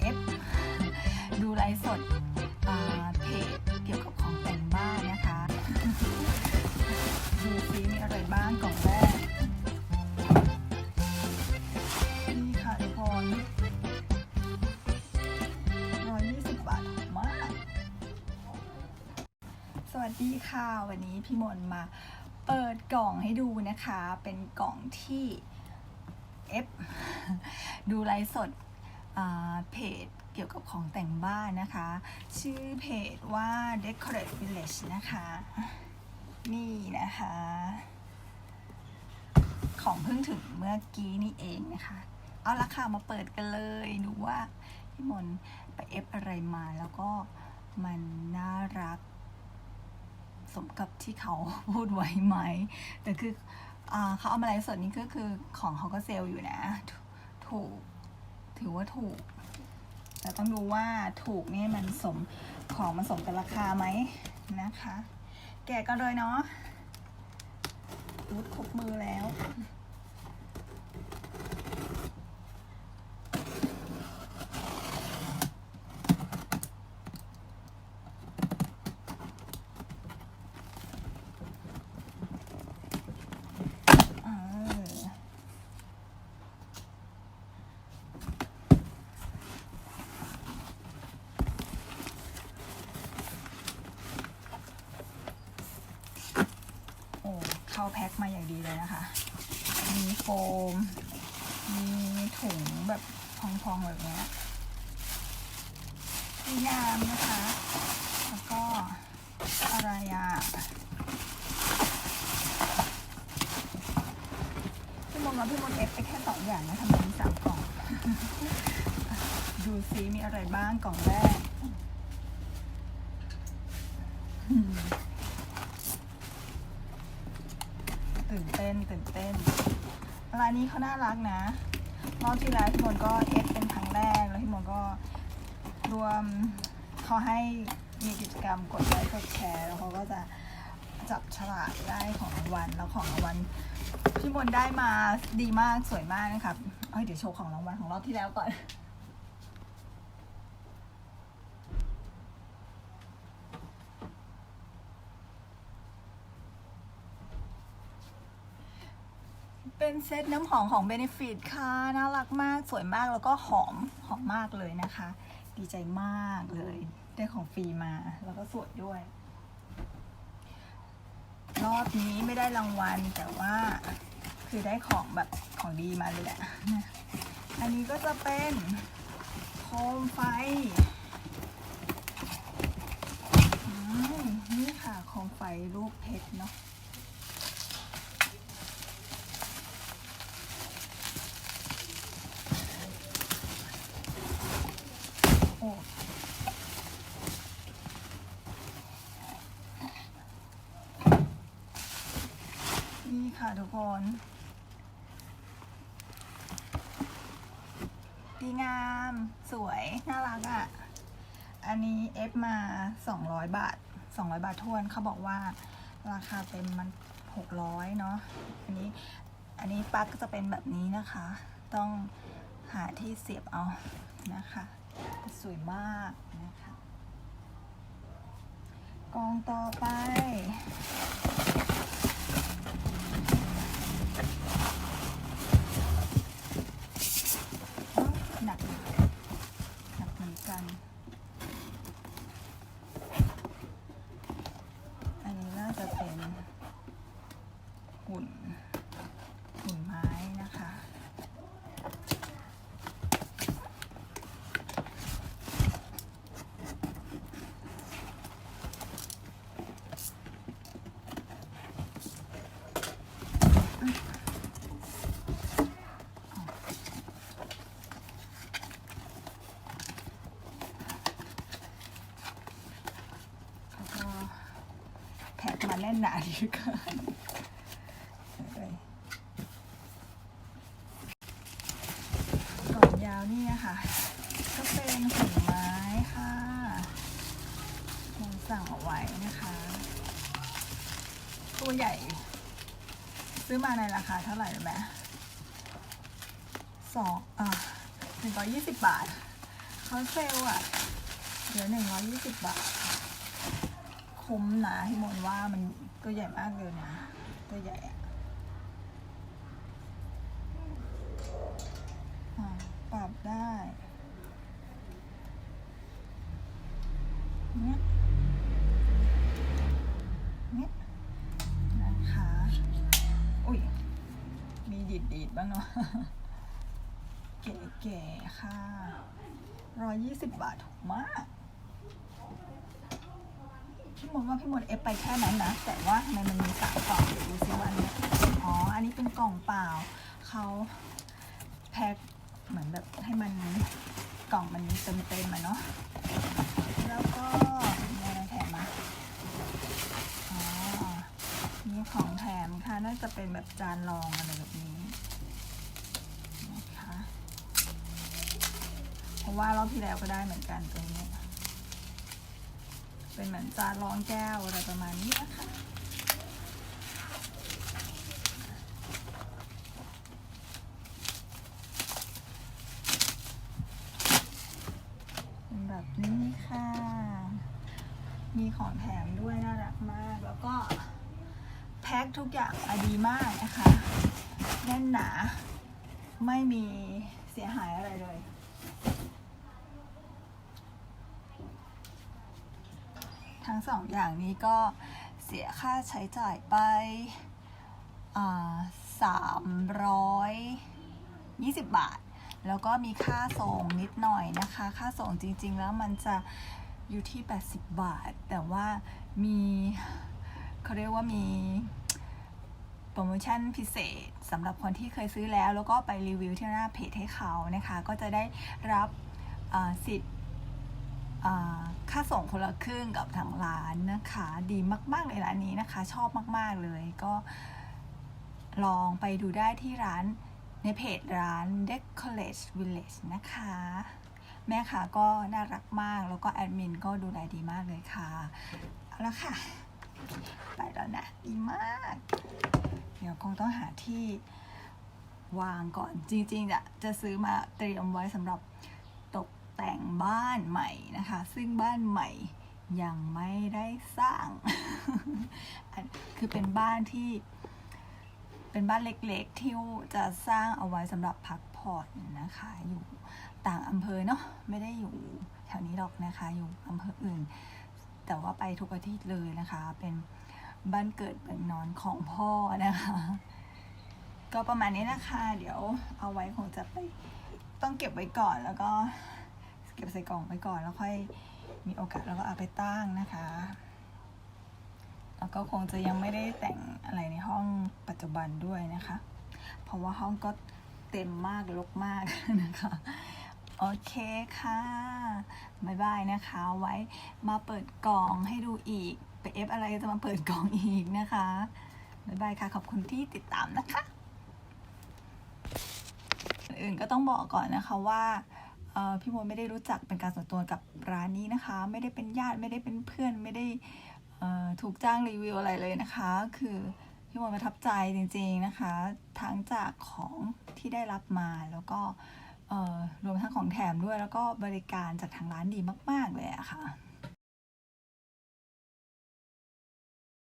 เอฟดูไลฟ์สดเพจเกี่ยวกับของแต่งบ้านนะคะ ดูซิมีอะไรบ้างกล่องแรก นี่ค่ะทุกคนร้อยยี่สิบบาทถูกมาก สวัสดีค่ะ วันนี้พี่มนมาเปิดกล่องให้ดูนะคะ เป็นกล่องที่ F ดูไลฟ์สดเพจเกี่ยวกับของแต่งบ้านนะคะ ชื่อเพจว่า Decorate Village นะคะ นี่นะคะ ของเพิ่งถึงเมื่อกี้นี่เองนะคะ เอาละค่ะมาเปิดกันเลยดูว่าพี่มนไปเอฟอะไรมาแล้วก็มันน่ารัก สมกับที่เขาพูดไว้ไหม แต่คือ เขาเอามาไลฟ์สดนี่ก็คือของเขาก็เซลล์อยู่นะ ถูกถือว่าถูก แต่ต้องดูว่าถูกนี่มันสมของมันสมกับราคาไหมนะคะ แก่กันเลยเนาะรูดครบมือแล้ว เออโอ้ เข้าแพ็คมาอย่างดีเลยนะคะ มีโฟม มีถุงแบบพองๆแบบนี้ยที่ยามนะคะ แล้วก็อะไรอะพี่มนต์กับพี่มนเอฟไปแค่สองอย่างนะทำไมมีสามกล่อง ดูซิมีอะไรบ้างกล่องแรกอืม ตื่นเต้นตื่นเต้นร้านนี้เขาน่ารักนะรอบที่แล้วพี่มนก็เอฟเป็นครั้งแรกแล้วพี่มนก็รวมเขาให้มีกิจกรรมกดไลค์กดแชร์แล้วเขาก็จะจับฉลากได้ของรางวัลแล้วของรางวัลพี่มนได้มาดีมากสวยมากนะครับเอ้ยเดี๋ยวโชว์ของรางวัลของรอบที่แล้วก่อน เป็นเซตน้ำหอมของ Benefit ค่ะ น่ารักมาก สวยมากแล้วก็หอม หอมมากเลยนะคะ ดีใจมากเลย ได้ของฟรีมา แล้วก็สวยด้วย รอบนี้ไม่ได้รางวัล แต่ว่าคือได้ของแบบของดีมาเลยแหละ อันนี้ก็จะเป็นโคมไฟมนี่ค่ะโคมไฟรูปเพชรเนาะ โอ้นี่ ค่ะทุกคน ดีงาม สวย น่ารักอะ่ะ อันนี้เอฟมา 200 บาท 200 บาททวนเขาบอกว่า ราคาเต็มมัน 600 เนาะอันนี้ อันนี้ปลั๊กก็จะเป็นแบบนี้นะคะ ต้องหาที่เสียบเอานะคะ สวยมากนะคะ กองต่อไป หนักหนักเหมือนกัน อันนี้น่าจะเป็น หุ่นหุ่นไม้นะคะแล้วก็แพ็คมาแน่นหนาดีเกินเลยกล่องยาวนี่นะคะก็เป็นหุ่นไม้ค่ะผมสั่งเอาไว้นะคะ ตัว ใหญ่ ซื้อมาในราคาเท่าไหร่รู้ไหมสองอะหนึ่งร้อยยี่สิบบาทเขาเซลล์อะเหลือหนึ่งร้อยยี่สิบบาท คุ้มนะที่มนว่ามันตัวใหญ่มากเลยนะ ตัวใหญ่อะปรับได้ เนี่ยเนี่ยนะคะ อุ้ย มีดีดดีดๆ บ้างเนาะเก๋ๆค่ะร้อยยี่สิบบาทถูกมากพี่มนว่าพี่มนเอฟไปแค่นั้นนะ แต่ว่าทำไมมันมีสามกล่องเดี๋ยวดูซิว่าอันเนี้ยอ๋อ อันนี้เป็นกล่องเปล่า เขาแพ็คเหมือนแบบให้มันกล่องมันเต็มเต็มๆอะเนาะ แล้วก็มีอะไรแถมมาอ๋อ มีของแถมค่ะ น่าจะเป็นแบบจานรองอะไรแบบนี้นะคะ เพ ราะว่ารอบที่แล้วก็ได้เหมือนกันตรงนี้ เป็นเหมือนจานรองแก้วอะไรประมาณนี้นะคะแบบนี้ค่ะ มีของแถมด้วยน่ารักมาก แล้วก็แพ็คทุกอย่างอดีมากนะคะ แน่นหนา ไม่มีเสียหายอะไรเลย ทั้งสองอย่างนี้ก็เสียค่าใช้จ่ายไปสามร้อยยี่สิบบาท แล้วก็มีค่าส่งนิดหน่อยนะคะ ค่าส่งจริงๆแล้วมันจะอยู่ที่ 80 บาท แต่ว่ามีเขาเรียกว่ามีโปรโมชั่นพิเศษสำหรับคนที่เคยซื้อแล้ว แล้วก็ไปรีวิวที่หน้าเพจให้เขานะคะ ก็จะได้รับสิทธิ์ ค่าส่งคนละครึ่งกับทางร้านนะคะ ดีมากๆเลยร้านนี้นะคะ ชอบมากๆเลยก็ลองไปดูได้ที่ร้านในเพจร้าน Decorate Village นะคะ แม่ค้าก็น่ารักมากแล้วก็แอดมินก็ดูแลดีมากเลยค่ะ เอาละค่ะ ไปแล้วนะ ดีมาก เดี๋ยวคงต้องหาที่วางก่อนจริงๆอะจะซื้อมาเตรียมไว้สำหรับ แต่งบ้านใหม่นะคะ ซึ่งบ้านใหม่ยังไม่ได้สร้าง คือเป็นบ้านที่ เป็นบ้านเล็กๆ ที่จะสร้างเอาไว้สำหรับพักผ่อนนะคะ อยู่ต่างอำเภอเนาะไม่ได้อยู่แถวนี้หรอกนะคะ อยู่อำเภออื่น แต่ว่าไปทุกอาทิตย์เลยนะคะ เป็นบ้านเกิดเมืองนอนของพ่อนะคะ ก็ประมาณนี้นะคะ เดี๋ยวเอาไว้คงจะไปต้องเก็บไว้ก่อนแล้วก็ เก็บใส่กล่องไว้ก่อนแล้วค่อยมีโอกาสแล้วก็เอาไปตั้งนะคะแล้วก็คงจะยังไม่ได้แต่งอะไรในห้องปัจจุบันด้วยนะคะ เพราะว่าห้องก็เต็มมากรกมากนะคะ โอเคค่ะบายบายนะคะ ไว้มาเปิดกล่องให้ดูอีก ไปเอฟอะไรจะมาเปิดกล่องอีกนะคะบายบายค่ะ ขอบคุณที่ติดตามนะคะ อื่นก็ต้องบอกก่อนนะคะว่า พี่โมไม่ได้รู้จักเป็นการส่วนตัวกับร้านนี้นะคะ ไม่ได้เป็นญาติไม่ได้เป็นเพื่อนไม่ได้ถูกจ้างรีวิวอะไรเลยนะคะ คือพี่โมประทับใจจริงๆนะคะ ทั้งจากของที่ได้รับมาแล้วก็รวมทั้งของแถมด้วยแล้วก็บริการจากทางร้านดีมาก ๆ เลยอะค่ะ